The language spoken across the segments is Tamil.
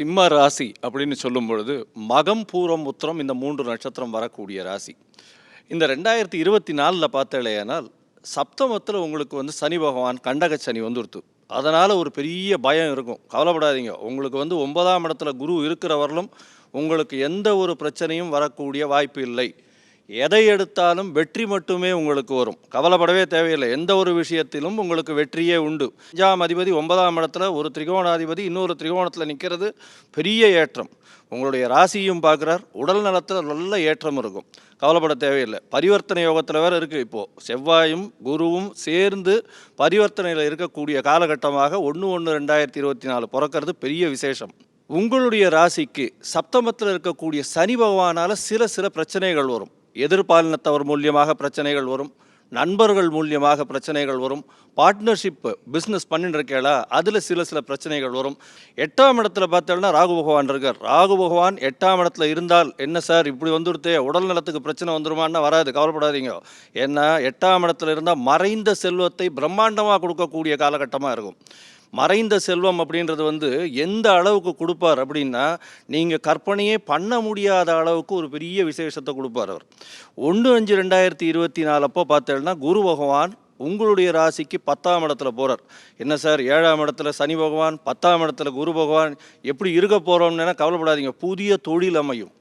சிம்ம ராசி அப்படின்னு சொல்லும் பொழுது மகம் பூரம் உத்திரம் இந்த மூன்று நட்சத்திரம் வரக்கூடிய ராசி. இந்த ரெண்டாயிரத்தி இருபத்தி நாலில் பார்த்தாலேயானால் சப்தமத்தில் உங்களுக்கு வந்து சனி பகவான் கண்டக சனி வந்துருத்து. அதனால் ஒரு பெரிய பயம் இருக்கும். கவலைப்படாதீங்க. உங்களுக்கு வந்து ஒன்பதாம் இடத்துல குரு இருக்கிற வரலும் உங்களுக்கு எந்த ஒரு பிரச்சனையும் வரக்கூடிய வாய்ப்பு இல்லை. எதை எடுத்தாலும் வெற்றி மட்டுமே உங்களுக்கு வரும். கவலைப்படவே தேவையில்லை. எந்த ஒரு விஷயத்திலும் உங்களுக்கு வெற்றியே உண்டு. அஞ்சாம் அதிபதி ஒன்பதாம் இடத்துல ஒரு திரிகோணாதிபதி இன்னொரு திரிகோணத்தில் நிற்கிறது பெரிய ஏற்றம். உங்களுடைய ராசியும் பார்க்குறார். உடல் நலத்தில் நல்ல ஏற்றம் இருக்கும். கவலைப்பட தேவையில்லை. பரிவர்த்தனை யோகத்தில் வேறு இருக்குது இப்போது செவ்வாயும் குருவும் சேர்ந்து பரிவர்த்தனையில் இருக்கக்கூடிய காலகட்டமாக ஒன்று ஒன்று ரெண்டாயிரத்தி இருபத்தி நாலு பிறக்கிறது பெரிய விசேஷம். உங்களுடைய ராசிக்கு சப்தமத்தில் இருக்கக்கூடிய சனி பகவானால் சில சில பிரச்சனைகள் வரும். எதிர்பாலினத்தவர் மூலியமாக பிரச்சனைகள் வரும் நண்பர்கள் மூலியமாக பிரச்சனைகள் வரும் பார்ட்னர்ஷிப் பிஸ்னஸ் பண்ணிட்டு இருக்கேளா அதில் சில சில பிரச்சனைகள் வரும். எட்டாம் இடத்துல பார்த்தோம்னா ராகு பகவான் இருக்கார். ராகு பகவான் எட்டாம் இடத்துல இருந்தால் என்ன சார் இப்படி வந்துடுத்தே உடல் நலத்துக்கு பிரச்சனை வந்துருமான்னா வராது கவலைப்படாதீங்க. ஏன்னா எட்டாம் இடத்துல இருந்தால் மறைந்த செல்வத்தை பிரம்மாண்டமாக கொடுக்கக்கூடிய காலகட்டமாக இருக்கும். மறைந்த செல்வம் அப்படின்றது வந்து எந்த அளவுக்கு கொடுப்பார் அப்படின்னா நீங்கள் கற்பனையே பண்ண முடியாத அளவுக்கு ஒரு பெரிய விசேஷத்தை கொடுப்பார் அவர். ஒன்று அஞ்சு ரெண்டாயிரத்தி இருபத்தி நாலு அப்போ பார்த்தேன்னா குரு பகவான் உங்களுடைய ராசிக்கு பத்தாம் இடத்துல போகிறார் என்ன சார் ஏழாம் இடத்துல சனி பகவான் பத்தாம் இடத்துல குரு பகவான் எப்படி இருக்க போகிறோம்னா கவலைப்படாதீங்க. புதிய தொழில் அமையும்.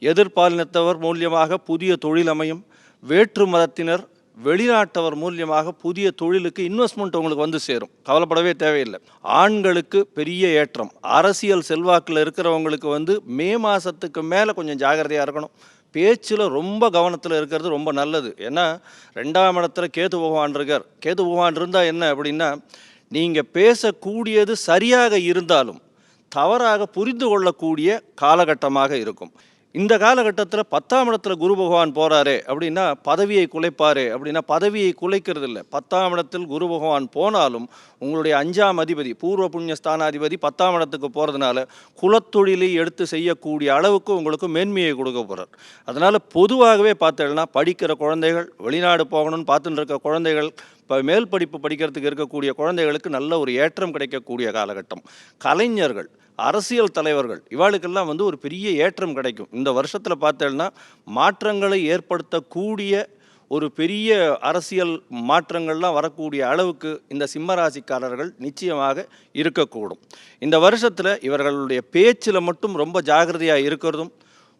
எதிர்பாலினத்தவர் மூலியமாக புதிய தொழில் அமையும். வேற்று மதத்தினர் வெளிநாட்டவர் மூலியமாக புதிய தொழிலுக்கு இன்வெஸ்ட்மெண்ட் உங்களுக்கு வந்து சேரும். கவலைப்படவே தேவையில்லை. ஆண்களுக்கு பெரிய ஏற்றம். அரசியல் செல்வாக்கில் இருக்கிறவங்களுக்கு வந்து மே மாதத்துக்கு மேலே கொஞ்சம் ஜாகிரதையாக இருக்கணும். பேச்சில் ரொம்ப கவனத்தில் இருக்கிறது ரொம்ப நல்லது. ஏன்னா ரெண்டாம் இடத்துல கேது பகவான் இருக்கார். கேது பகவான் இருந்தால் என்ன அப்படின்னா நீங்கள் பேசக்கூடியது சரியாக இருந்தாலும் தவறாக புரிந்து கொள்ளக்கூடிய காலகட்டமாக இருக்கும். இந்த காலகட்டத்தில் பத்தாம் இடத்துல குரு பகவான் போகிறாரு அப்படின்னா பதவியை குலைப்பார் அப்படின்னா பதவியை குலைக்கிறது இல்லை பத்தாம் இடத்தில் குரு பகவான் போனாலும் உங்களுடைய அஞ்சாம் அதிபதி பூர்வ புண்ணிய ஸ்தானாதிபதி பத்தாம் இடத்துக்கு போகிறதுனால குலத்தொழிலை எடுத்து செய்யக்கூடிய அளவுக்கு உங்களுக்கு மேன்மையை கொடுக்க போகிறார் அதனால் பொதுவாகவே பார்த்தேன்னா படிக்கிற குழந்தைகள் வெளிநாடு போகணும்னு பார்த்துட்டு இருக்க குழந்தைகள் இப்போ மேல் படிப்பு படிக்கிறதுக்கு இருக்கக்கூடிய குழந்தைகளுக்கு நல்ல ஒரு ஏற்றம் கிடைக்கக்கூடிய காலகட்டம். கலைஞர்கள் அரசியல் தலைவர்கள் இவாளுக்கெல்லாம் வந்து ஒரு பெரிய ஏற்றம் கிடைக்கும். இந்த வருஷத்தில் பார்த்தேன்னா மாற்றங்களை ஏற்படுத்தக்கூடிய ஒரு பெரிய அரசியல் மாற்றங்கள்லாம் வரக்கூடிய அளவுக்கு இந்த சிம்மராசிக்காரர்கள் நிச்சயமாக இருக்கக்கூடும். இந்த வருஷத்தில் இவர்களுடைய பேச்சில் மட்டும் ரொம்ப ஜாகிரதையாக இருக்கிறதும்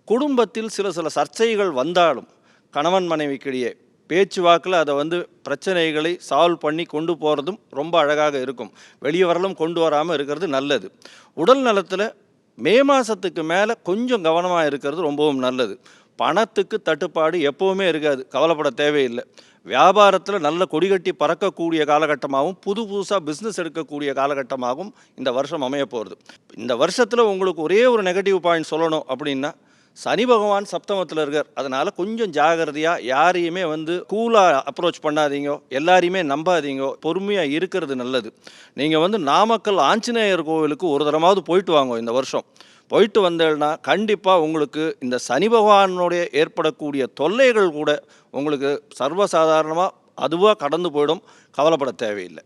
குடும்பத்தில் சில சில சர்ச்சைகள் வந்தாலும் கணவன் மனைவிக்கிடையே பேச்சுவாக்கில் அதை வந்து பிரச்சனைகளை சால்வ் பண்ணி கொண்டு போகிறதும் ரொம்ப அழகாக இருக்கும். வெளியே வரலும் கொண்டு வராமல் இருக்கிறது நல்லது. உடல் நலத்தில் மே மாதத்துக்கு மேலே கொஞ்சம் கவனமாக இருக்கிறது ரொம்பவும் நல்லது. பணத்துக்கு தட்டுப்பாடு எப்போவுமே இருக்காது. கவலைப்பட தேவையில்லை. வியாபாரத்தில் நல்ல கொடிகட்டி பறக்கக்கூடிய காலகட்டமாகவும் புது புதுசாக பிஸ்னஸ் எடுக்கக்கூடிய காலகட்டமாகவும் இந்த வருஷம் அமைய போகிறது இந்த வருஷத்தில் உங்களுக்கு ஒரே ஒரு நெகட்டிவ் பாயிண்ட் சொல்லணும் அப்படின்னா சனி பகவான் சப்தமத்தில் இருக்கார். அதனால் கொஞ்சம் ஜாகிரதையாக யாரையுமே வந்து கூலாக அப்ரோச் பண்ணாதீங்க. எல்லாரையுமே நம்பாதீங்க. பொறுமையாக இருக்கிறது நல்லது. நீங்கள் வந்து நாமக்கல் ஆஞ்சநேயர் கோவிலுக்கு ஒரு தரமாவது போயிட்டு வாங்க இந்த வருஷம். போயிட்டு வந்தேன்னா கண்டிப்பாக உங்களுக்கு இந்த சனி பகவானுடைய ஏற்படக்கூடிய தொல்லைகள் கூட உங்களுக்கு சர்வசாதாரணமாக அதுவாக கடந்து போயிடும். கவலைப்பட தேவையில்லை.